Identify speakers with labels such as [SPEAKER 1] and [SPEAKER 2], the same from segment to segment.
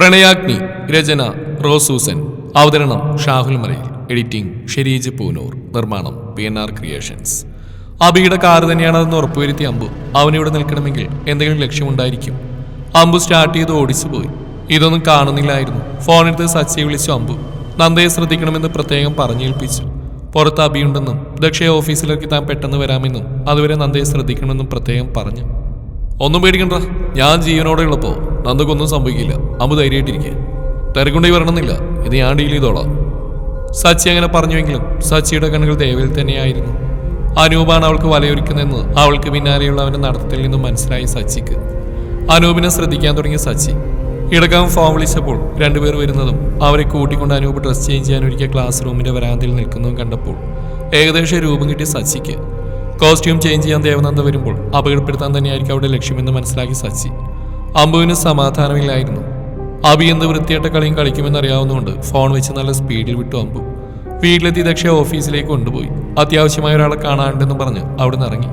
[SPEAKER 1] പ്രണയാഗ്നി രചന റോസൂസൻ. അവതരണം ഷാഹുൽ മലയിൽ. എഡിറ്റിംഗ് ഷെരീജ് പൂനൂർ. നിർമ്മാണം P N R creations. അബിയുടെ കാർ തന്നെയാണതെന്ന് ഉറപ്പുവരുത്തിയ അമ്പു അവനിവിടെ നിൽക്കണമെങ്കിൽ എന്തെങ്കിലും ലക്ഷ്യമുണ്ടായിരിക്കും. അമ്പു സ്റ്റാർട്ട് ചെയ്ത് ഓടിച്ചു പോയി ഇതൊന്നും കാണുന്നില്ലായിരുന്നു. ഫോണെടുത്ത് സച്ചിയെ വിളിച്ചു അമ്പു. നന്ദയെ ശ്രദ്ധിക്കണമെന്ന് പ്രത്യേകം പറഞ്ഞേൽപ്പിച്ചു. പുറത്ത് അബിയുണ്ടെന്നും ദക്ഷയെ ഓഫീസിലേക്ക് താൻ പെട്ടെന്ന് വരാമെന്നും അതുവരെ നന്ദയെ ശ്രദ്ധിക്കണമെന്നും പ്രത്യേകം പറഞ്ഞു. ഒന്നും പേടിക്കണ്ട. ഞാൻ ജീവനോടെ ഉള്ളപ്പോ നന്ദക്കൊന്നും സംഭവിക്കില്ല. അമ്പ് ധൈര്യമായിട്ടിരിക്കുക തിരക്കുണ്ടെങ്കിൽ വരണമെന്നില്ല. ഇത് ഞാൻ ഡീൽ ചെയ്തോളാം. സച്ചി അങ്ങനെ പറഞ്ഞുവെങ്കിലും സച്ചിയുടെ കണ്ണുകൾ ദേവയിൽ തന്നെയായിരുന്നു. അനൂപാണ് അവൾക്ക് വലയൊരുക്കുന്നതെന്ന് അവൾക്ക് പിന്നാലെയുള്ള അവന്റെ നടത്തത്തിൽ നിന്നും മനസ്സിലായി സച്ചിക്ക്. അനൂപിനെ ശ്രദ്ധിക്കാൻ തുടങ്ങിയ സച്ചി. ഇടകം ഫോം വിളിച്ചപ്പോൾ രണ്ടുപേർ വരുന്നതും അവരെ കൂട്ടിക്കൊണ്ട് അനൂപ് ഡ്രസ് ചേഞ്ച് ചെയ്യാൻ ഒരുക്കിയ ക്ലാസ് റൂമിന്റെ വരാന്തയിൽ നിൽക്കുന്നതും കണ്ടപ്പോൾ ഏകദേശം രൂപം കിട്ടിയ സച്ചിക്ക്. കോസ്റ്റ്യൂം ചേഞ്ച് ചെയ്യാൻ ദേവനന്ദ വരുമ്പോൾ അപകടപ്പെടുത്താൻ തന്നെയായിരിക്കും അവിടെ ലക്ഷ്യമെന്ന് മനസ്സിലാക്കി സച്ചി. അമ്പുവിന് സമാധാനമില്ലായിരുന്നു. അബി എന്ത് വൃത്തിയായിട്ട കളിയും കളിക്കുമെന്നറിയാവുന്നതുകൊണ്ട് ഫോൺ വെച്ച് നല്ല സ്പീഡിൽ വിട്ടു അമ്പു. വീട്ടിലെത്തി ദക്ഷ ഓഫീസിലേക്ക് കൊണ്ടുപോയി. അത്യാവശ്യമായ ഒരാളെ കാണാനുണ്ടെന്ന് പറഞ്ഞ് അവിടെ നിന്ന് ഇറങ്ങി.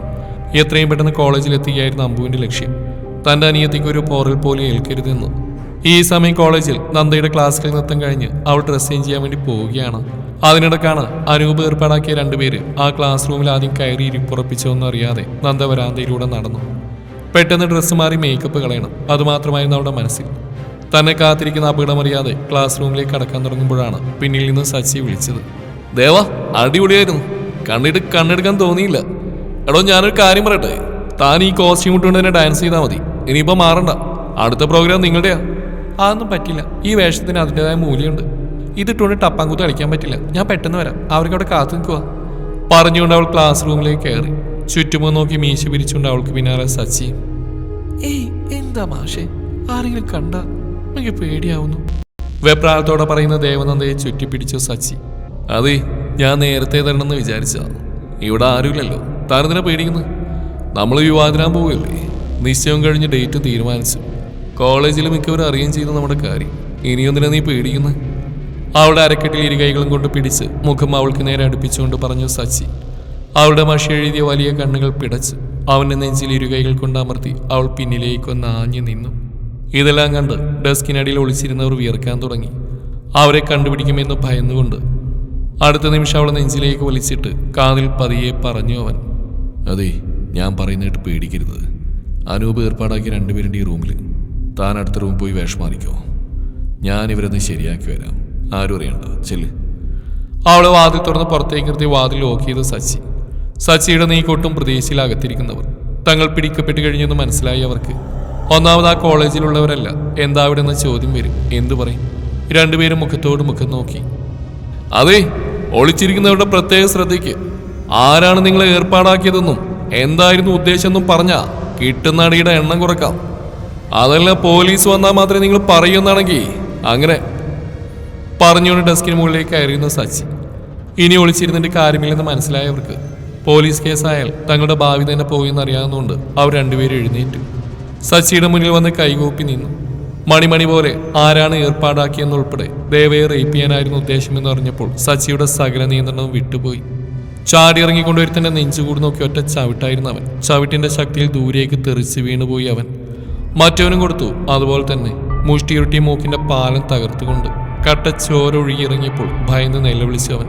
[SPEAKER 1] എത്രയും പെട്ടെന്ന് കോളേജിൽ അമ്പുവിന്റെ ലക്ഷ്യം. തന്റെ അനിയത്തിക്ക് ഒരു പോറൽ പോലെ ഏൽക്കരുതെന്ന്. ഈ സമയം കോളേജിൽ നന്ദയുടെ ക്ലാസ്സിൽ നൃത്തം കഴിഞ്ഞ് അവൾ ഡ്രസ് ചേഞ്ച് ചെയ്യാൻ വേണ്ടി പോവുകയാണ്. അതിനിടക്കാണ് അനൂപ് ഏർപ്പാടാക്കിയ രണ്ടുപേര് ആ ക്ലാസ് റൂമിൽ ആദ്യം കയറി ഇരിപ്പുറപ്പിച്ചോന്നും അറിയാതെ നന്ദ വരാന്തയിലൂടെ നടന്നു. പെട്ടെന്ന് ഡ്രസ്സ് മാറി മേക്കപ്പ് കളയണം. അതുമാത്രമായിരുന്നു അവളുടെ മനസ്സിൽ. തന്നെ കാത്തിരിക്കുന്ന അപകടമറിയാതെ ക്ലാസ് റൂമിലേക്ക് കടക്കാൻ തുടങ്ങുമ്പോഴാണ് പിന്നിൽ നിന്ന് സച്ചി വിളിച്ചത്. ദേവ അടിപൊളിയായിരുന്നു. കണ്ടിട്ട് കണ്ണെടുക്കാൻ തോന്നിയില്ല. എടോ ഞാനൊരു കാര്യം പറയട്ടെ. താൻ ഈ കോസ്റ്റ്യൂം ഇട്ടുകൊണ്ട് തന്നെ ഡാൻസ് ചെയ്താൽ മതി. ഇനിയിപ്പോൾ മാറണ്ട. അടുത്ത പ്രോഗ്രാം നിങ്ങളുടെയാ. അതൊന്നും പറ്റില്ല. ഈ വേഷത്തിന് അതിന്റെതായ മൂല്യമുണ്ട്. ഇതിട്ടുകൊണ്ട് ടപ്പാങ്കൂത്ത് കളിക്കാൻ പറ്റില്ല. ഞാൻ പെട്ടെന്ന് വരാം. അവർക്ക് അവിടെ കാത്തു നിൽക്കുക പറഞ്ഞുകൊണ്ട് അവൾ ക്ലാസ് റൂമിലേക്ക് കയറി. ചുറ്റുമോ നോക്കി മീശ പിരിച്ചുകൊണ്ട് അവൾക്ക് പിന്നാലെ സച്ചി. ഏയ് എന്താ മാഷേ? ആരെങ്കിലും കണ്ട? എനിക്ക് പേടിയാവുന്നു. വെപ്രാളത്തോടെ പറയുന്ന ദേവനന്ദയെ ചുറ്റിപ്പിടിച്ചു സച്ചി. അതെ ഞാൻ നേരത്തെ തരണമെന്ന് വിചാരിച്ചതാണ് ഇവിടെ ആരുമില്ലല്ലോ. താനെന്തിനാ പേടിക്കുന്നത്? നമ്മൾ വിവാഹത്തിനാൻ പോവുകയല്ലേ? നിശ്ചയം കഴിഞ്ഞ് ഡേറ്റ് തീരുമാനിച്ചു. കോളേജിൽ മിക്കവരും അറിയുകയും ചെയ്തു നമ്മുടെ കാര്യം. ഇനിയൊന്നിനാ നീ പേടിക്കുന്നു? അവളുടെ അരക്കെട്ടിൽ ഇരു കൈകളും കൊണ്ട് പിടിച്ച് മുഖം അവൾക്ക് നേരെ അടുപ്പിച്ചുകൊണ്ട് പറഞ്ഞു സച്ചി. അവളുടെ മഷി എഴുതിയ വലിയ കണ്ണുകൾ പിടച്ച് അവന്റെ നെഞ്ചിൽ ഇരുകൈകൾ കൊണ്ട് അമർത്തി അവൾ പിന്നിലേക്ക് ഒന്ന് ആഞ്ഞു നിന്നു. ഇതെല്ലാം കണ്ട് ഡെസ്കിനടിയിൽ ഒളിച്ചിരുന്നവർ വിയർക്കാൻ തുടങ്ങി. അവരെ കണ്ടുപിടിക്കുമെന്ന് ഭയന്നുകൊണ്ട് അടുത്ത നിമിഷം അവളെ നെഞ്ചിലേക്ക് വലിച്ചിട്ട് കാതിൽ പതിയെ പറഞ്ഞു അവൻ അതെ ഞാൻ പറയുന്നതായിട്ട് പേടിക്കരുത്. അനൂപ് ഏർപ്പാടാക്കിയ രണ്ടുപേരുടെ ഈ റൂമിൽ താൻ അടുത്ത റൂം പോയി വേഷം മാറിക്കോ ഞാൻ ഇവരൊന്ന് ശരിയാക്കി വരാം. ആരും അറിയണ്ട. ചെല്ല്. അവൾ വാതിൽ തുറന്ന് പുറത്തേക്ക് നിർത്തി വാതിൽ ലോക്ക് ചെയ്ത് സച്ചി. സച്ചിയുടെ നീക്കൊട്ടും പ്രതീക്ഷയിൽ അകത്തിരിക്കുന്നവർ. തങ്ങൾ പിടിക്കപ്പെട്ട് കഴിഞ്ഞെന്ന് മനസ്സിലായി അവർക്ക്. ഒന്നാമത് ആ കോളേജിലുള്ളവരല്ല. എന്താ അവിടെ എന്ന ചോദ്യം വരും. എന്തു പറയും? രണ്ടുപേരും മുഖത്തോട് മുഖം നോക്കി. അതെ ഒളിച്ചിരിക്കുന്നവരുടെ പ്രത്യേക ശ്രദ്ധയ്ക്ക്. ആരാണ് നിങ്ങളെ ഏർപ്പാടാക്കിയതെന്നും എന്തായിരുന്നു ഉദ്ദേശം എന്നും പറഞ്ഞാ കിട്ടുന്ന അടിയുടെ എണ്ണം കുറക്കാം. അതല്ല പോലീസ് വന്നാൽ മാത്രമേ നിങ്ങൾ പറയുന്നാണെങ്കിൽ. അങ്ങനെ പറഞ്ഞുകൊണ്ട് ഡെസ്കിന് മുകളിലേക്ക് കയറിയുന്ന സച്ചി. ഇനി ഒളിച്ചിരുന്നിട്ട് കാര്യമില്ലെന്ന് മനസ്സിലായവർക്ക് പോലീസ് കേസായാൽ തങ്ങളുടെ ഭാവി തന്നെ പോയെന്ന് അറിയാവുന്നതുകൊണ്ട് അവർ രണ്ടുപേരും എഴുന്നേറ്റു. സച്ചിയുടെ മുന്നിൽ വന്ന് കൈകൂപ്പി നിന്നു. മണിമണി പോലെ ആരാണ് ഏർപ്പാടാക്കിയെന്നുൾപ്പെടെ ദേവയെ റേപ്പ് ചെയ്യാനായിരുന്നു ഉദ്ദേശമെന്ന് അറിഞ്ഞപ്പോൾ സച്ചിയുടെ സകല നിയന്ത്രണവും വിട്ടുപോയി. ചാടി ഇറങ്ങിക്കൊണ്ട് ഒരുത്തന്റെ നെഞ്ചുകൂടി നോക്കി ഒറ്റ ചവിട്ടായിരുന്നു അവൻ. ചവിട്ടിന്റെ ശക്തിയിൽ ദൂരേക്ക് തെറിച്ച് വീണുപോയി അവൻ. മറ്റവനും കൊടുത്തു. അതുപോലെ തന്നെ മുഷ്ടിയുരുട്ടി മൂക്കിന്റെ പാലം തകർത്തുകൊണ്ട് കട്ട ചോര ഒഴുകിയിറങ്ങിയപ്പോൾ ഭയന്ന് അവൻ.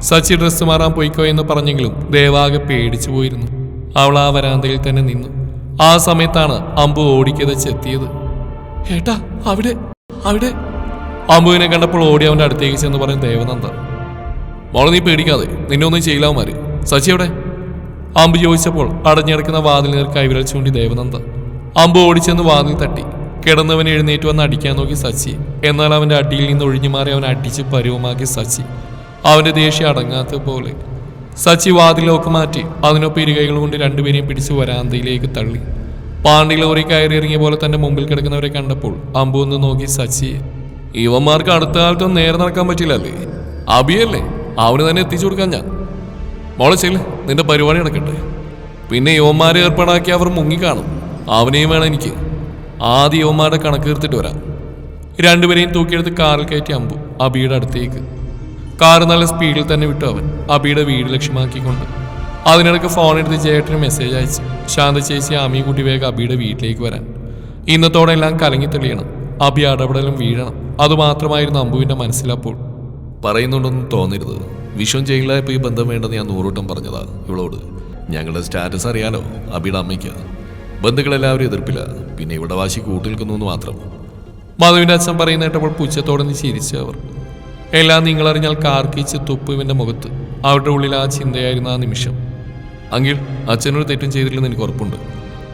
[SPEAKER 1] സച്ചി ഡ്രസ്സ് മാറാൻ പോയിക്കോ എന്ന് പറഞ്ഞെങ്കിലും ദേവാകെ പേടിച്ചു പോയിരുന്നു. അവൾ ആ വരാന്തയിൽ തന്നെ നിന്നു. ആ സമയത്താണ് അമ്പു ഓടിക്കതച്ചെത്തിയത് ഏട്ടാ അവിടെ അവിടെ. അമ്പുവിനെ കണ്ടപ്പോൾ ഓടി അവന്റെ അടുത്തേക്ക് ചെന്ന് പറയും ദേവനന്ദ. മോളെ നീ പേടിക്കാതെ. നിന്നെ ഒന്നും ചെയ്യില്ലാമാര് സച്ചി എവിടെ? അമ്പു ചോദിച്ചപ്പോൾ അടഞ്ഞിടക്കുന്ന വാതിൽ നേർ കൈവിരൽ ചൂണ്ടി ദേവനന്ദ. അമ്പ് ഓടിച്ചെന്ന് വാതിൽ തട്ടി. കിടന്നവൻ എഴുന്നേറ്റ് വന്ന് അടിക്കാൻ നോക്കി സച്ചി. എന്നാൽ അവന്റെ അടിയിൽ നിന്ന് ഒഴിഞ്ഞു മാറി അവൻ അടിച്ച് പരുവമാക്കി സച്ചി. അവന്റെ ദേഷ്യം അടങ്ങാത്ത പോലെ. സച്ചി വാതിലൊക്കെ മാറ്റി അതിനൊപ്പം ഇരുകൈകൾ കൊണ്ട് രണ്ടുപേരെയും പിടിച്ച് വരാന്തയിലേക്ക് തള്ളി. പാണ്ടി ലോറി കയറി ഇറങ്ങിയ പോലെ തന്റെ മുമ്പിൽ കിടക്കുന്നവരെ കണ്ടപ്പോൾ അമ്പു ഒന്ന് നോക്കി സച്ചി. ഇവന്മാർക്ക് അടുത്ത കാലത്തൊന്നും നേരെ നടക്കാൻ പറ്റില്ലല്ലേ? അബിയല്ലേ? അവന് തന്നെ എത്തിച്ചു കൊടുക്കാൻ ഞാൻ. മോളെ ചെല്ല് നിന്റെ പരിപാടി നടക്കട്ടെ. പിന്നെ യുവന്മാരെ ഏർപ്പാടാക്കി അവർ മുങ്ങിക്കാണും അവനെയും വേണം എനിക്ക്. ആദ്യം യോമാരുടെ കണക്ക് തീർത്തിട്ട് വരാം. രണ്ടുപേരെയും തൂക്കിയെടുത്ത് കാറിൽ കയറ്റി അമ്പു അബിയുടെ അടുത്തേക്ക്. കാറ് നല്ല സ്പീഡിൽ തന്നെ വിട്ടു അവൻ. അബിയുടെ വീട് ലക്ഷ്യമാക്കിക്കൊണ്ട്. അതിനിടയ്ക്ക് ഫോൺ എടുത്ത് ജയേട്ടന് മെസ്സേജ് അയച്ചു. ശാന്ത ചേച്ചി അമ്മി കുട്ടി വേഗം അബിയുടെ വീട്ടിലേക്ക് വരാൻ. ഇന്നത്തോടെ എല്ലാം കലങ്ങി തെളിയണം. അബി അടപടലും വീഴണം. അതുമാത്രമായിരുന്നു അമ്പുവിന്റെ മനസ്സിലപ്പോൾ പറയുന്നുണ്ടെന്ന് തോന്നരുത്. വിഷം ജയിലായപ്പോൾ ഈ ബന്ധം വേണ്ടെന്ന് ഞാൻ നൂറൂട്ടം പറഞ്ഞതാണ് ഇവളോട്. ഞങ്ങളുടെ സ്റ്റാറ്റസ് അറിയാലോ അബിയുടെ അമ്മയ്ക്ക്. ബന്ധുക്കളെല്ലാവരും എതിർപ്പില്ല. പിന്നെ ഇവിടെ വാശി കൂട്ടിൽക്കുന്നു എന്ന് മാത്രം. മാധവിന്റെ അച്ഛൻ പറയുന്ന കേട്ടപ്പോൾ പുച്ഛത്തോടെ ചിരിച്ചു അവർ. എല്ലാം നിങ്ങളറിഞ്ഞാൽ കാർക്കിച്ച് തുപ്പ് ഇവന്റെ മുഖത്ത്. അവരുടെ ഉള്ളിൽ ആ ചിന്തയായിരുന്നു ആ നിമിഷം. അങ്കിൽ അച്ഛനൊരു തെറ്റും ചെയ്തിട്ടില്ലെന്ന് എനിക്ക് ഉറപ്പുണ്ട്.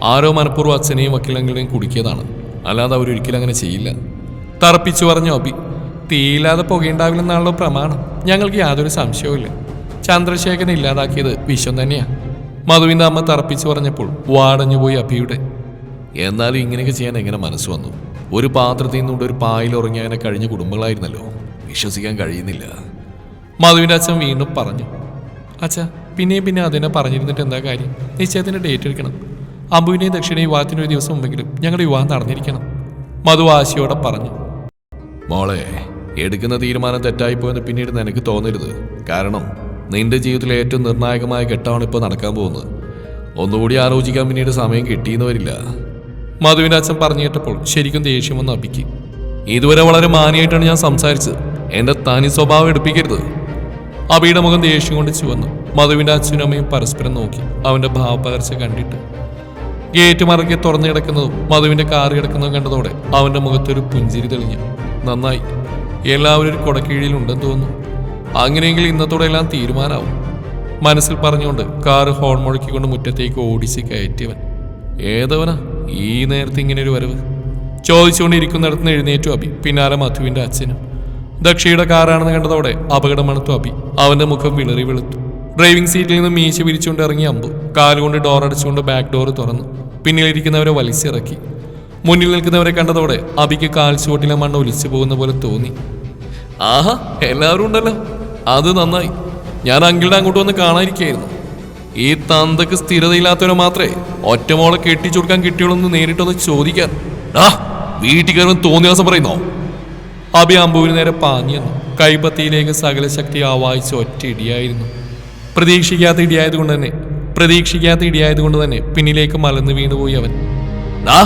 [SPEAKER 1] ആരോ മനഃപൂർവം അച്ഛനെയും വക്കീലങ്കിലെയും കുടുക്കിയതാണ്. അല്ലാതെ അവരൊരിക്കലും അങ്ങനെ ചെയ്യില്ല. തറപ്പിച്ചു പറഞ്ഞു അബി തീയില്ലാതെ പുകയുണ്ടാവില്ലെന്നാണല്ലോ പ്രമാണം. ഞങ്ങൾക്ക് യാതൊരു സംശയവുമില്ല. ചന്ദ്രശേഖരൻ ഇല്ലാതാക്കിയത് വിശ്വം തന്നെയാ. മധുവിന്റെ അമ്മ തറപ്പിച്ചു പറഞ്ഞപ്പോൾ വാടഞ്ഞുപോയി അഭിയുടെ എന്നാലും ഇങ്ങനെയൊക്കെ ചെയ്യാൻ എങ്ങനെ മനസ്സ് വന്നു? ഒരു പാത്രത്തിൽ നിന്നുകൊണ്ട് ഒരു പായിൽ ഉറങ്ങി അങ്ങനെ കഴിഞ്ഞ കുടുംബങ്ങളായിരുന്നല്ലോ. വിശ്വസിക്കാൻ കഴിയുന്നില്ല. മധുവിന്റെ അച്ഛൻ വീണ്ടും പറഞ്ഞു അച്ഛാ പിന്നെയും പിന്നെ അതിനെ പറഞ്ഞിരുന്നിട്ട് എന്താ കാര്യം? നിശ്ചയത്തിന് ഡേറ്റ് എടുക്കണം. അമ്പുവിനെയും ദക്ഷിണയും വിവാഹത്തിന് ഒരു ദിവസം മുമ്പെങ്കിലും ഞങ്ങളുടെ വിവാഹം നടന്നിരിക്കണം. മധു ആശയോടെ പറഞ്ഞു മോളെ എടുക്കുന്ന തീരുമാനം തെറ്റായിപ്പോയെന്ന് പിന്നീട് നിനക്ക് തോന്നരുത്. കാരണം നിന്റെ ജീവിതത്തിലെ ഏറ്റവും നിർണായകമായ ഘട്ടമാണ് ഇപ്പോൾ നടക്കാൻ പോകുന്നത്. ഒന്നുകൂടി ആലോചിക്കാൻ പിന്നീട് സമയം കിട്ടിയെന്ന് വരില്ല. അച്ഛൻ പറഞ്ഞു കേട്ടപ്പോൾ ശരിക്കും ദേഷ്യം വന്ന് അപ്പിക്ക് ഇതുവരെ വളരെ മാനിയായിട്ടാണ് ഞാൻ സംസാരിച്ചത്. എന്റെ തനി സ്വഭാവം എടുപ്പിക്കരുത്. അബിയുടെ മുഖം ദേഷ്യം കൊണ്ട് ചുവന്നു. മധുവിന്റെ അച്ഛനും അമ്മയും പരസ്പരം നോക്കി. അവന്റെ ഭാവപകർച്ച കണ്ടിട്ട്. ഗേറ്റ് മറക്കി തുറന്നു കിടക്കുന്നതും മധുവിന്റെ കാറ് കിടക്കുന്നതും കണ്ടതോടെ അവന്റെ മുഖത്തൊരു പുഞ്ചിരി തെളിഞ്ഞു. നന്നായി. എല്ലാവരും ഒരു കൊടക്കീഴിലുണ്ടെന്ന് തോന്നുന്നു. അങ്ങനെയെങ്കിൽ ഇന്നത്തോടെ എല്ലാം തീരുമാനമാവും മനസ്സിൽ പറഞ്ഞുകൊണ്ട് കാറ് ഹോൺ മുഴക്കിക്കൊണ്ട് മുറ്റത്തേക്ക് ഓടിച്ച് കയറ്റിയവൻ. ഏതവനാ ഈ നേരത്തെ ഇങ്ങനെ ഒരു വരവ്? ചോദിച്ചുകൊണ്ടിരിക്കുന്നിടത്ത് നിന്ന് എഴുന്നേറ്റു അബി പിന്നാലെ മധുവിന്റെ അച്ഛനും. ദക്ഷിയുടെ കാറാണെന്ന് കണ്ടതോടെ അപകടമണത്തു അബി അവന്റെ മുഖം വിളറി വെളുത്തു. ഡ്രൈവിംഗ് സീറ്റിൽ നിന്ന് മീശ വിരിച്ചുകൊണ്ട് ഇറങ്ങി അമ്പു. കാലുകൊണ്ട് ഡോർ അടച്ചുകൊണ്ട് ബാക്ക് ഡോർ തുറന്നു. പിന്നിലിരിക്കുന്നവരെ വലിച്ചിറക്കി മുന്നിൽ നിൽക്കുന്നവരെ കണ്ടതോടെ അബിക്ക് കാൽ ചുവട്ടിലെ മണ്ണ് ഒലിച്ചു പോകുന്ന പോലെ തോന്നി. ആഹാ എല്ലാവരും ഉണ്ടല്ലോ. അത് നന്നായി. ഞാൻ അങ്കിളുടെ അങ്ങോട്ട് വന്ന് കാണാതിരിക്കായിരുന്നു ഈ തന്തക്ക് സ്ഥിരതയില്ലാത്തവരെ മാത്രമേ ഒറ്റമോളെ കെട്ടിച്ചു കൊടുക്കാൻ കിട്ടിയുള്ളൂ നേരിട്ടൊന്ന് ചോദിക്കാൻ. ആ വീട്ടിൽ കയറും തോന്നിയാസം പറയുന്നോ? അഭി അമ്പുവിന് നേരെ പാഞ്ഞെന്നു കൈപ്പത്തിയിലേക്ക് സകല ശക്തി ആവാഹിച്ച ഒറ്റ ഇടിയായിരുന്നു. പ്രതീക്ഷിക്കാത്ത ഇടിയായതുകൊണ്ട് തന്നെ പ്രതീക്ഷിക്കാത്ത ഇടിയായതുകൊണ്ട് തന്നെ പിന്നിലേക്ക് മലന്ന് വീണുപോയി അവൻ. ദാ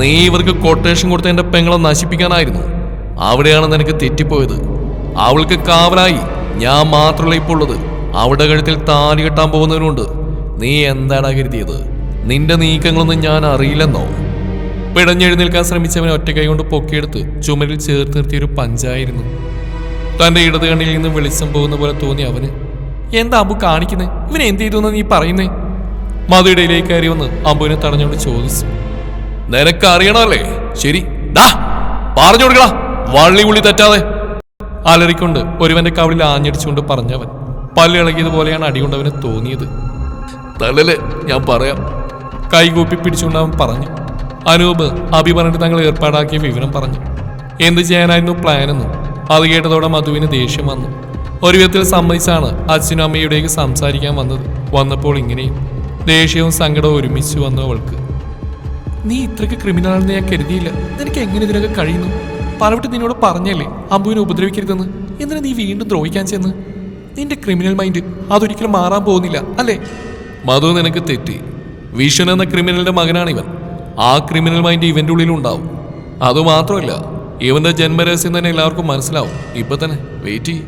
[SPEAKER 1] നീ ഇവർക്ക് കൊട്ടേഷൻ കൊടുത്ത എന്റെ പെങ്ങളെ നശിപ്പിക്കാനായിരുന്നു. അവിടെയാണ് നിനക്ക് തെറ്റിപ്പോയത്. അവൾക്ക് കാവലായി. ഞാൻ മാത്രമല്ല ഇപ്പോൾ ഉള്ളത് അവളുടെ കഴുത്തിൽ താലി കെട്ടാൻ പോകുന്നവരുണ്ട് നീ എന്താണ് കരുതിയത്? നിന്റെ നീക്കങ്ങളൊന്നും ഞാൻ അറിയില്ലെന്നോ? പിടഞ്ഞെഴുന്നേൽക്കാൻ ശ്രമിച്ചവനെ ഒറ്റ കൊണ്ട് പൊക്കിയെടുത്ത് ചുമരിൽ ചേർത്ത് നിർത്തിയൊരു പഞ്ചായിരുന്നു. തന്റെ ഇടത് കണ്ണിൽ നിന്ന് വെളിച്ചം പോകുന്ന പോലെ തോന്നി അവന് എന്താ അമ്പു കാണിക്കുന്നേ? ഇവൻ എന്ത് ചെയ്തു നീ പറയുന്നേ? മധുയിടയിലേക്ക് കയറി വന്ന് അമ്പുവിനെ തടഞ്ഞുകൊണ്ട് ചോദിച്ചു. നിനക്ക് അറിയണമല്ലേ ശരി. ഡാ പറഞ്ഞു കൊടുക്കടാ. വള്ളി ഉള്ളി തെറ്റാതെ. അലറിക്കൊണ്ട് ഒരുവന്റെ കവിളിൽ ആഞ്ഞടിച്ചുകൊണ്ട് പറഞ്ഞവൻ പല്ലിളകിയതുപോലെയാണ് അടികൊണ്ടവന് തോന്നിയത്. തലല് ഞാൻ പറയാം. കൈകൂപ്പി പിടിച്ചുകൊണ്ട് അവൻ പറഞ്ഞു. അനൂപ് അഭി പറഞ്ഞിട്ട് തങ്ങൾ ഏർപ്പാടാക്കിയ വിവരം പറഞ്ഞു. എന്ത് ചെയ്യാനായിരുന്നു പ്ലാനെന്നും അത് കേട്ടതോടെ മധുവിന് ദേഷ്യം വന്നു. ഒരു വിധത്തിൽ സമ്മതിച്ചാണ് അച്ഛനും അമ്മയുടേക്ക് സംസാരിക്കാൻ വന്നത്. വന്നപ്പോൾ ഇങ്ങനെയും. ദേഷ്യവും സങ്കടവും ഒരുമിച്ച് വന്നു അവൾക്ക്. നീ ഇത്രയ്ക്ക് ക്രിമിനൽ ആണെന്ന് ഞാൻ കരുതിയില്ല. നിനക്ക് എങ്ങനെ ഇതിനൊക്കെ കഴിയുന്നു? പലവട്ടം നിന്നോട് പറഞ്ഞല്ലേ അമ്പുവിനെ ഉപദ്രവിക്കരുതെന്ന്? എന്തിനാ നീ വീണ്ടും ദ്രോഹിക്കാൻ ചെന്ന്? നിന്റെ ക്രിമിനൽ മൈൻഡ് അതൊരിക്കലും മാറാൻ പോകുന്നില്ല അല്ലേ? മധു നിനക്ക് തെറ്റി. വിഷൻ എന്ന ക്രിമിനലിന്റെ മകനാണ് ഇവൻ ആ ക്രിമിനൽ മൈൻഡ് ഇവന്റെ ഉള്ളിലുണ്ടാവും അതുമാത്രമല്ല ഇവന്റെ ജന്മരഹസ്യം തന്നെ എല്ലാവർക്കും മനസ്സിലാവും. ഇപ്പൊ തന്നെ വെയിറ്റ് ചെയ്യും.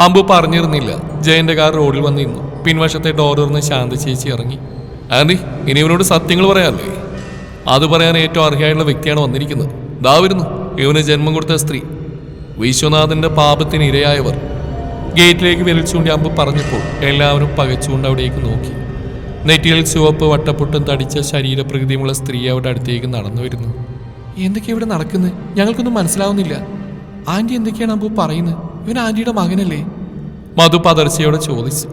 [SPEAKER 1] അമ്പു പറഞ്ഞിരുന്നില്ല ജയന്റെ കാർ റോഡിൽ വന്ന് നിന്നു. പിൻവശത്തെ ഡോറിന്ന് ശാന്ത ചേച്ചി ഇറങ്ങി. ആന്റി ഇനി ഇവനോട് സത്യങ്ങൾ പറയാല്ലേ അത് പറയാൻ ഏറ്റവും അർഹയായുള്ള വ്യക്തിയാണ് വന്നിരിക്കുന്നത്. ദാ വരുന്നു. ഇവന് ജന്മം കൊടുത്ത സ്ത്രീ വിശ്വനാഥന്റെ പാപത്തിന് ഇരയായവർ. ഗേറ്റിലേക്ക് വിരൽച്ചുകൊണ്ട് അമ്പ് പറഞ്ഞപ്പോൾ എല്ലാവരും പകച്ചുകൊണ്ട് അവിടേക്ക് നോക്കി. നെറ്റിയിൽ ചുവപ്പ് വട്ടപ്പൊട്ടും തടിച്ച ശരീരപ്രകൃതിയുമുള്ള സ്ത്രീ അവിടെ അടുത്തേക്ക് നടന്നു വരുന്നു. എന്തൊക്കെയാണ് ഇവിടെ നടക്കുന്നത് ഞങ്ങൾക്കൊന്നും മനസ്സിലാവുന്നില്ല. ആന്റി എന്തൊക്കെയാണ് അമ്പു പറയുന്നത് ഇവൻ ആന്റിയുടെ മകനല്ലേ? മധു പതർച്ചയോടെ ചോദിച്ചു.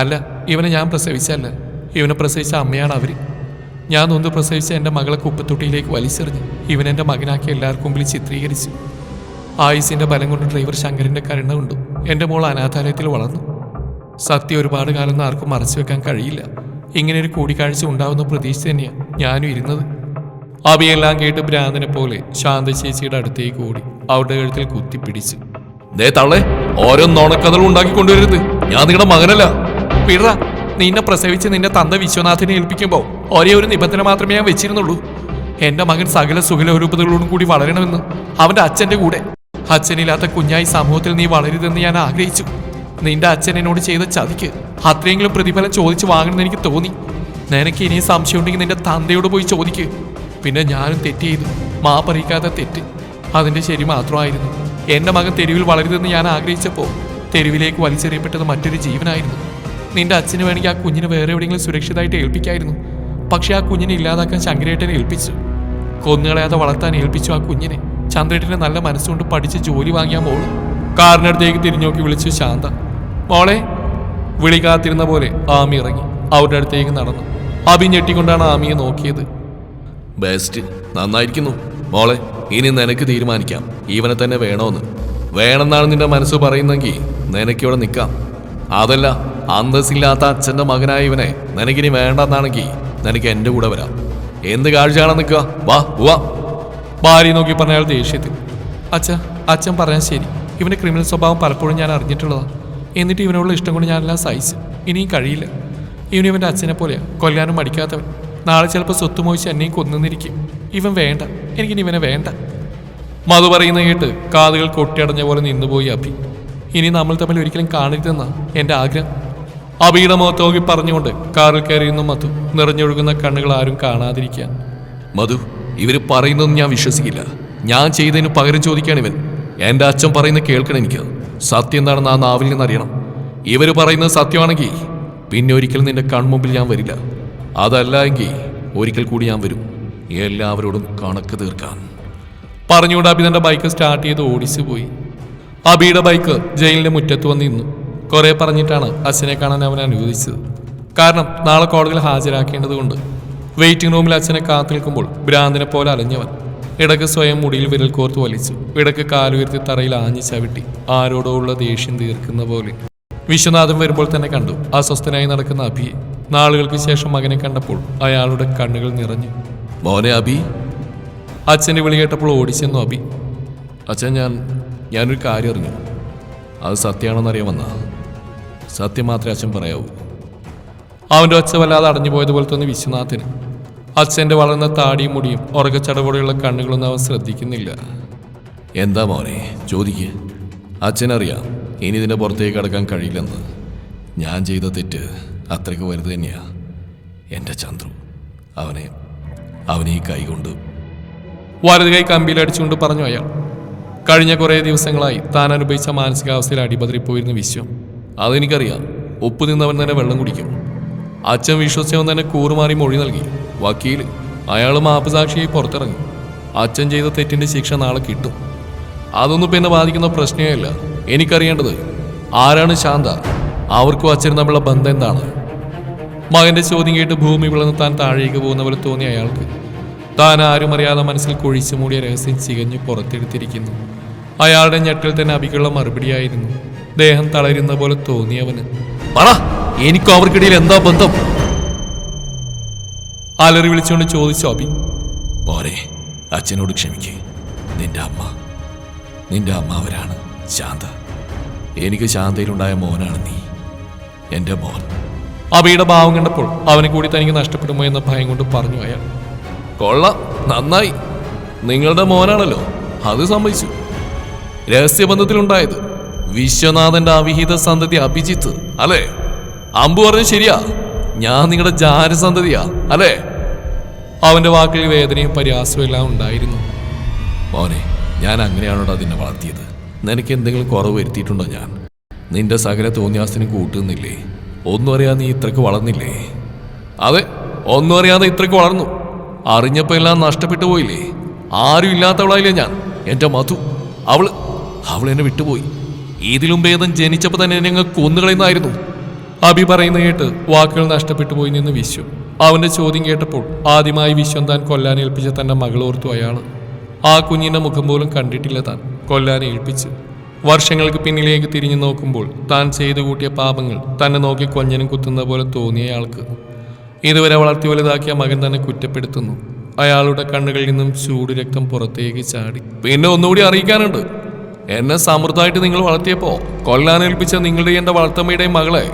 [SPEAKER 1] അല്ല ഇവനെ ഞാൻ പ്രസവിച്ചല്ല ഇവനെ പ്രസവിച്ച അമ്മയാണ് അവർ. ഞാൻ നൊന്ന് പ്രസവിച്ച എന്റെ മകളെ കുപ്പത്തൊട്ടിയിലേക്ക് വലിച്ചെറിഞ്ഞ് ഇവൻ എന്റെ മകനാക്കി എല്ലാവർക്കും മുമ്പിൽ ചിത്രീകരിച്ചു. ആയുസിന്റെ ബലം കൊണ്ട് ഡ്രൈവർ ശങ്കരന്റെ കരുണ കൊണ്ടു. എന്റെ മോൾ അനാഥാലയത്തിൽ വളർന്നു. സത്യം ഒരുപാട് കാലം ആർക്കും മറച്ചു വെക്കാൻ കഴിയില്ല. ഇങ്ങനെ ഒരു കൂടിക്കാഴ്ച ഉണ്ടാവുന്ന പ്രതീക്ഷ തന്നെയാണ് ഞാനും ഇരുന്നത്. അവയെല്ലാം കേട്ട് ഭ്രാന്തനെ പോലെ ശാന്ത ചേച്ചിയുടെ അടുത്തേക്ക് ഓടി അവരുടെ കഴുത്തിൽ കുത്തിപ്പിടിച്ചു. ദേ തള്ളേ ഓരോ നോണക്കഥകളും ഉണ്ടാക്കി കൊണ്ടുവരരുത്. ഞാൻ നിങ്ങളുടെ മകനല്ല. പിഴ നിന്നെ പ്രസവിച്ച് നിന്റെ തന്ത വിശ്വനാഥനെ ഏൽപ്പിക്കുമ്പോൾ ഒരേ ഒരു നിബന്ധന മാത്രമേ ഞാൻ വെച്ചിരുന്നുള്ളൂ. എന്റെ മകൻ സകല സുഖലോരൂപതകളോടും കൂടി വളരണമെന്ന് അവന്റെ അച്ഛന്റെ കൂടെ. അച്ഛനില്ലാത്ത കുഞ്ഞായി സമൂഹത്തിൽ നീ വളരുതെന്ന് ഞാൻ ആഗ്രഹിച്ചു. നിന്റെ അച്ഛൻ എന്നോട് ചെയ്ത ചതിക്ക് അത്രയെങ്കിലും പ്രതിഫലം ചോദിച്ചു വാങ്ങണമെന്ന് എനിക്ക് തോന്നി. നിനക്ക് ഇനിയും സംശയമുണ്ടെങ്കിൽ നിന്റെ തന്തയോട് പോയി ചോദിക്ക്. പിന്നെ ഞാനും തെറ്റ് ചെയ്തു. മാപ്പറിയിക്കാത്ത തെറ്റ്. അതിന്റെ ശരി മാത്രമായിരുന്നു. എന്റെ മകൻ തെരുവിൽ വളരുതെന്ന് ഞാൻ ആഗ്രഹിച്ചപ്പോൾ തെരുവിലേക്ക് വലിച്ചെറിയപ്പെട്ടത് മറ്റൊരു ജീവനായിരുന്നു. നിന്റെ അച്ഛന് വേണമെങ്കിൽ ആ കുഞ്ഞിനെ വേറെ എവിടെയെങ്കിലും സുരക്ഷിതമായിട്ട് ഏൽപ്പിക്കായിരുന്നു. പക്ഷെ ആ കുഞ്ഞിനെ ഇല്ലാതാക്കാൻ ശങ്കരേട്ടനെ ഏൽപ്പിച്ചു. കൊന്നുകളയാതെ വളർത്താൻ ഏൽപ്പിച്ചു ആ കുഞ്ഞിനെ. ചന്ദ്രേട്ടനെ നല്ല മനസ്സുകൊണ്ട് പഠിച്ച് ജോലി വാങ്ങിയ മോൾ. കാറിനടുത്തേക്ക് തിരിഞ്ഞു നോക്കി വിളിച്ചു ശാന്ത. മോളെ വിളി കാത്തിരുന്ന പോലെ ആമി ഇറങ്ങി. അവരുടെ അടുത്തേക്ക് നടന്നു. അഭി ഞെട്ടിക്കൊണ്ടാണ് ആമിയെ നോക്കിയത്.
[SPEAKER 2] ബെസ്റ്റ്. നന്നായിരിക്കുന്നു. മോളെ ഇനി നിനക്ക് തീരുമാനിക്കാം. ഇവനെ തന്നെ വേണോന്ന്. വേണമെന്നാണ് നിന്റെ മനസ്സ് പറയുന്നെങ്കിൽ നിനക്കിവിടെ നിൽക്കാം. അതല്ല അന്തസ്സില്ലാത്ത അച്ഛന്റെ മകനായ ഇവനെ നിനക്കിനി വേണ്ടെന്നാണെങ്കിൽ നിനക്ക് എന്റെ കൂടെ വരാം. എന്ത് കാഴ്ചയാണ് നിൽക്കുക? വാ വാ
[SPEAKER 1] ഭാര്യ നോക്കി പറഞ്ഞ അയാൾ ദേഷ്യത്തിൽ. അച്ഛ അച്ഛൻ പറഞ്ഞാൽ ശരി. ഇവന്റെ ക്രിമിനൽ സ്വഭാവം പലപ്പോഴും ഞാൻ അറിഞ്ഞിട്ടുള്ളതാണ് എന്നിട്ട് ഇവനോടുള്ള ഇഷ്ടം കൊണ്ട് ഞാനെല്ലാം സഹിച്ചു. ഇനിയും കഴിയില്ല. ഇവൻ ഇവന്റെ അച്ഛനെ പോലെയാ. കൊല്ലാനും മടിക്കാത്തവൻ. നാളെ ചിലപ്പോൾ സ്വത്ത് മോഹിച്ച് എന്നെയും കൊന്നിരിക്കും. ഇവൻ വേണ്ട. എനിക്കിനി ഇവനെ വേണ്ട. മധു പറയുന്ന കേട്ട് കാതുകൾ കൊട്ടിയടഞ്ഞ പോലെ നിന്നുപോയി അഭി. ഇനി നമ്മൾ തമ്മിൽ ഒരിക്കലും കാണരുതെന്നാണ് എന്റെ ആഗ്രഹം. അഭിയുടെ മുഖത്തോക്കി പറഞ്ഞുകൊണ്ട് കാറിൽ കയറിയുന്ന മധു. നിറഞ്ഞൊഴുകുന്ന കണ്ണുകൾ ആരും കാണാതിരിക്കാൻ.
[SPEAKER 2] മധു ഇവർ പറയുന്നതൊന്നും ഞാൻ വിശ്വസിക്കില്ല. ഞാൻ ചെയ്തതിന് പകരം ചോദിക്കാൻ ഇവൻ. എന്റെ അച്ഛൻ പറയുന്ന കേൾക്കണം എനിക്ക്. സത്യം എന്താണെന്ന് ആ നാവിൽ നിന്ന് അറിയണം ഇവർ പറയുന്നത് സത്യമാണെങ്കിൽ പിന്നെ ഒരിക്കലും നിന്റെ കൺമുമ്പിൽ ഞാൻ വരില്ല. അതല്ല എങ്കിൽ ഒരിക്കൽ കൂടി ഞാൻ വരും. എല്ലാവരോടും കണക്ക് തീർക്കാൻ.
[SPEAKER 1] പറഞ്ഞുകൊണ്ട് അബി ബൈക്ക് സ്റ്റാർട്ട് ചെയ്ത് ഓടിച്ചു പോയി അബിയുടെ ബൈക്ക് ജയിലിന്റെ മുറ്റത്ത് വന്ന് നിന്നു. കുറെ പറഞ്ഞിട്ടാണ് അച്ഛനെ കാണാൻ അവൻ അനുവദിച്ചത്. കാരണം നാളെ കോടതിയിൽ ഹാജരാക്കേണ്ടതുകൊണ്ട് വെയിറ്റിംഗ് റൂമിൽ അച്ഛനെ കാത്തു നിൽക്കുമ്പോൾ ഭ്രാന്തിനെ പോലെ അലഞ്ഞവൻ. ഇടയ്ക്ക് സ്വയം മുടിയിൽ വിരൽ കോർത്ത് വലിച്ചു. ഇടയ്ക്ക് കാലുയർത്തി തറയിൽ ആഞ്ഞു ചവിട്ടി. ആരോടോ ഉള്ള ദേഷ്യം തീർക്കുന്ന പോലെ. വിശ്വനാഥൻ വരുമ്പോൾ തന്നെ കണ്ടു. അസ്വസ്ഥനായി നടക്കുന്ന അഭിയെ. നാളുകൾക്ക് ശേഷം മകനെ കണ്ടപ്പോൾ അയാളുടെ കണ്ണുകൾ നിറഞ്ഞു.
[SPEAKER 2] മോനെ അഭി.
[SPEAKER 1] അച്ഛന്റെ വിളി കേട്ടപ്പോൾ ഓടിച്ചെന്നു അഭി.
[SPEAKER 2] അച്ഛൻ ഞാൻ ഞാനൊരു കാര്യം അറിഞ്ഞു. അത് സത്യമാണെന്നറിയാൻ വന്ന സത്യം മാത്രമേ അച്ഛൻ പറയാവൂ.
[SPEAKER 1] അവന്റെ ഒച്ച വല്ലാതെ അടഞ്ഞു പോയതുപോലെ തോന്നി വിശ്വനാഥന്. അച്ഛന്റെ വളർന്ന താടിയും മുടിയും ഉറക്കച്ചടവോടെയുള്ള കണ്ണുകളൊന്നും അവൻ ശ്രദ്ധിക്കുന്നില്ല.
[SPEAKER 2] എന്താ മോനെ ചോദിക്ക്. അച്ഛനറിയാം ഇനി ഇതിന്റെ പുറത്തേക്ക് കടക്കാൻ കഴിയില്ലെന്ന്. ഞാൻ ചെയ്ത തെറ്റ് അത്രയ്ക്ക് വലുത് തന്നെയാ. എന്റെ ചന്ദ്രു അവനെ അവനെ ഈ കൈകൊണ്ട്
[SPEAKER 1] വലത് കൈ കമ്പിയിലടിച്ചുകൊണ്ട് പറഞ്ഞു അയാൾ. കഴിഞ്ഞ കുറേ ദിവസങ്ങളായി താൻ അനുഭവിച്ച മാനസികാവസ്ഥയിൽ അടിപതറിപ്പോയിരുന്ന വിശ്വം.
[SPEAKER 2] അതെനിക്കറിയാം. ഉപ്പ് നിന്നവൻ തന്നെ വെള്ളം കുടിക്കും.
[SPEAKER 1] അച്ഛൻ വിശ്വസിച്ചവൻ തന്നെ കൂറുമാറി മൊഴി നൽകി.
[SPEAKER 2] വക്കീൽ
[SPEAKER 1] അയാൾ മാപ്പ് സാക്ഷിയായി പുറത്തിറങ്ങി. അച്ഛൻ ചെയ്ത തെറ്റിന്റെ ശിക്ഷ നാളെ കിട്ടും. അതൊന്നും പിന്നെ ബാധിക്കുന്ന പ്രശ്നമേ അല്ല എനിക്കറിയേണ്ടത് ആരാണ് ശാന്ത? അവർക്കും അച്ഛനും തമ്മിലുള്ള ബന്ധം എന്താണ്? മകന്റെ ചോദ്യം കേട്ട് ഭൂമി വിളന്ന് താൻ താഴേക്ക് പോകുന്ന പോലെ തോന്നി അയാൾക്ക്. താൻ ആരും അറിയാതെ മനസ്സിൽ കുഴിച്ചു മൂടിയ രഹസ്യം ചികഞ്ഞു പുറത്തെടുത്തിരിക്കുന്നു. അയാളുടെ ഞെട്ടിൽ തന്നെ അഭിക്കുള്ള മറുപടിയായിരുന്നു. ദേഹം തളരുന്ന പോലെ തോന്നിയവന്
[SPEAKER 2] പറ എനിക്കും അവർക്കിടയിൽ എന്താ ബന്ധം?
[SPEAKER 1] അലറി വിളിച്ചുകൊണ്ട് ചോദിച്ചു അഭി
[SPEAKER 2] മോനെ അച്ഛനോട് ക്ഷമിക്കേ. നിന്റെ അമ്മ നിന്റെ അമ്മ അവരാണ് ശാന്ത. എനിക്ക് ശാന്തയിലുണ്ടായ മോനാണ് നീ എന്റെ മോൻ.
[SPEAKER 1] അബിയുടെ ഭാവം കണ്ടപ്പോൾ അവനെ കൂടി തനിക്ക് നഷ്ടപ്പെടുമോ എന്ന ഭയം കൊണ്ട് പറഞ്ഞു അയാൾ.
[SPEAKER 2] കൊള്ള നന്നായി. നിങ്ങളുടെ മോനാണല്ലോ അത് സമ്മതിച്ചു. രഹസ്യബന്ധത്തിലുണ്ടായത് വിശ്വനാഥന്റെ അവിഹിത സന്തതി അഭിജിത്ത് അല്ലേ? അമ്പു പറഞ്ഞു ശരിയാ. ഞാൻ നിങ്ങളുടെ ജാരസന്തതിയാ അല്ലേ?
[SPEAKER 1] അവന്റെ വാക്കിൽ വേദനയും പരിഹാസവും എല്ലാം ഉണ്ടായിരുന്നു.
[SPEAKER 2] മോനെ ഞാൻ അങ്ങനെയാണോടാ നിന്നെ വളർത്തിയത്? നിനക്ക് എന്തെങ്കിലും കുറവ് വരുത്തിയിട്ടുണ്ടോ ഞാൻ? നിന്റെ സകല തോന്നിയാസിനും കൂട്ടുന്നില്ലേ? ഒന്നും അറിയാതെ നീ ഇത്രക്ക് വളർന്നില്ലേ? അതെ ഒന്നും അറിയാതെ ഇത്രക്ക് വളർന്നു. അറിഞ്ഞപ്പോ എല്ലാം നഷ്ടപ്പെട്ടു പോയില്ലേ? ആരും ഇല്ലാത്തവളായില്ലേ ഞാൻ? എന്റെ മധു അവൾ അവൾ എന്നെ വിട്ടുപോയി. ഇതിലും ഭേദം ജനിച്ചപ്പോൾ തന്നെ ഞങ്ങൾ അങ്ങ് കൊന്നുകളയുന്നായിരുന്നു
[SPEAKER 1] അബി പറയുന്ന കേട്ട് വാക്കുകൾ നഷ്ടപ്പെട്ടു പോയി നിന്ന് വിശ്വം. അവന്റെ ചോദ്യം കേട്ടപ്പോൾ ആദ്യമായി വിശ്വം താൻ കൊല്ലാൻ ഏൽപ്പിച്ച തന്റെ മകളോർത്തു അയാൾ ആ കുഞ്ഞിന്റെ മുഖം പോലും കണ്ടിട്ടില്ല താൻ. കൊല്ലാൻ ഏൽപ്പിച്ചു. വർഷങ്ങൾക്ക് പിന്നിലേക്ക് തിരിഞ്ഞു നോക്കുമ്പോൾ താൻ ചെയ്തു കൂട്ടിയ പാപങ്ങൾ തന്നെ നോക്കി കൊഞ്ഞനും കുത്തുന്ന പോലെ തോന്നിയ അയാൾക്ക്. ഇതുവരെ വളർത്തി വലുതാക്കിയ മകൻ തന്നെ കുറ്റപ്പെടുത്തുന്നു. അയാളുടെ കണ്ണുകളിൽ നിന്നും ചൂട് രക്തം പുറത്തേക്ക് ചാടി.
[SPEAKER 2] പിന്നെ ഒന്നുകൂടി അറിയിക്കാനുണ്ട്. എന്നെ സമൃദ്ധമായിട്ട് നിങ്ങൾ വളർത്തിയപ്പോൾ കൊല്ലാനേൽപ്പിച്ച നിങ്ങളുടെ എന്റെ വളർത്തമ്മയുടെയും മകളെ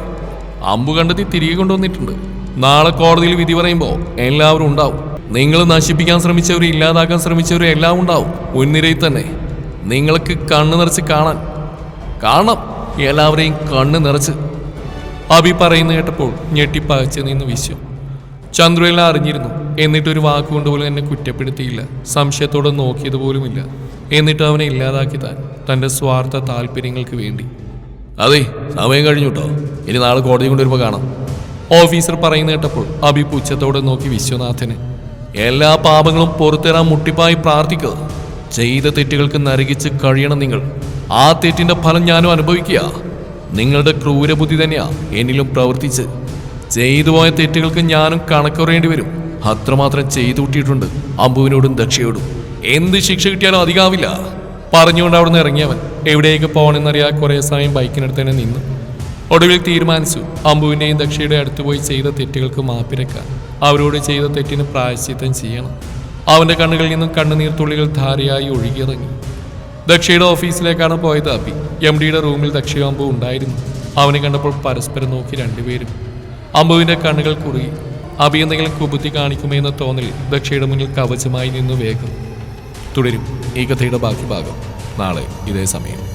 [SPEAKER 2] അമ്പു കണ്ടെത്തി തിരികെ കൊണ്ടുവന്നിട്ടുണ്ട്. നാളെ കോടതിയിൽ വിധി പറയുമ്പോൾ എല്ലാവരും ഉണ്ടാവും.
[SPEAKER 1] നിങ്ങൾ നശിപ്പിക്കാൻ ശ്രമിച്ചവരും ഇല്ലാതാക്കാൻ ശ്രമിച്ചവരും എല്ലാം ഉണ്ടാവും. മുൻനിരയിൽ തന്നെ നിങ്ങൾക്ക് കണ്ണ് നിറച്ച് കാണാൻ. കാണാം എല്ലാവരെയും കണ്ണ് നിറച്ച്. അഭി പറയുന്ന കേട്ടപ്പോൾ ഞെട്ടിപ്പകച്ച് നിന്ന് വിശ്വം ചന്ദ്രുവെല്ലാം അറിഞ്ഞിരുന്നു. എന്നിട്ടൊരു വാക്കുകൊണ്ട് പോലും എന്നെ കുറ്റപ്പെടുത്തിയില്ല. സംശയത്തോടെ നോക്കിയത് പോലുമില്ല എന്നിട്ട് അവനെ ഇല്ലാതാക്കി താൻ തന്റെ സ്വാർത്ഥ താല്പര്യങ്ങൾക്ക് വേണ്ടി.
[SPEAKER 2] അതെ സമയം കഴിഞ്ഞു കേട്ടോ ഇനി നാളെ കോടതി കൊണ്ടുവരുമ്പോൾ കാണാം.
[SPEAKER 1] ഓഫീസർ പറയുന്ന കേട്ടപ്പോൾ അഭി പുച്ഛത്തോടെ നോക്കി വിശ്വനാഥന്. എല്ലാ പാപങ്ങളും പുറത്തേറാൻ മുട്ടിപ്പായി പ്രാർത്ഥിക്കുക. ചെയ്ത തെറ്റുകൾക്ക് നരകിച്ച് കഴിയണം നിങ്ങൾ. ആ തെറ്റിന്റെ ഫലം ഞാനും അനുഭവിക്കുക. നിങ്ങളുടെ ക്രൂരബുദ്ധി തന്നെയാ എന്നിലും പ്രവർത്തിച്ച്. ചെയ്തു പോയ തെറ്റുകൾക്ക് ഞാനും കണക്കുറയേണ്ടി വരും. അത്രമാത്രം ചെയ്തു കൂട്ടിയിട്ടുണ്ട് അമ്പുവിനോടും ദക്ഷയോടും. എന്ത് ശിക്ഷ കിട്ടിയാലും അധികാവില്ല പറഞ്ഞുകൊണ്ട് അവിടെ നിന്ന് ഇറങ്ങിയവൻ എവിടേക്ക് പോകണമെന്നറിയാ കുറേ സമയം ബൈക്കിനടുത്ത് തന്നെ നിന്നു. ഒടുവിൽ തീരുമാനിച്ചു. അമ്പുവിന്റെയും ദക്ഷയുടെ അടുത്ത് പോയി ചെയ്ത തെറ്റുകൾക്ക് മാപ്പിരക്കാൻ അവരോട് ചെയ്ത തെറ്റിന് പ്രായശ്ചിത്തം ചെയ്യണം. അവന്റെ കണ്ണുകളിൽ നിന്നും കണ്ണുനീർ തുള്ളികൾ ധാരയായി ഒഴുകിയിറങ്ങി. ദക്ഷയുടെ ഓഫീസിലേക്കാണ് പോയത് അബി എം ഡിയുടെ റൂമിൽ ദക്ഷയും അമ്പു ഉണ്ടായിരുന്നു. അവനെ കണ്ടപ്പോൾ പരസ്പരം നോക്കി രണ്ടുപേരും. അമ്പുവിന്റെ കണ്ണുകൾ കുറുകി. അബി എന്തെങ്കിലും കുബുദ്ധി കാണിക്കുമെന്ന തോന്നൽ ദക്ഷയുടെ മുന്നിൽ കവചമായി നിന്നു വേഗം. തുടരും ഈ കഥയുടെ ബാക്കി ഭാഗം നാളെ ഇതേ സമയം.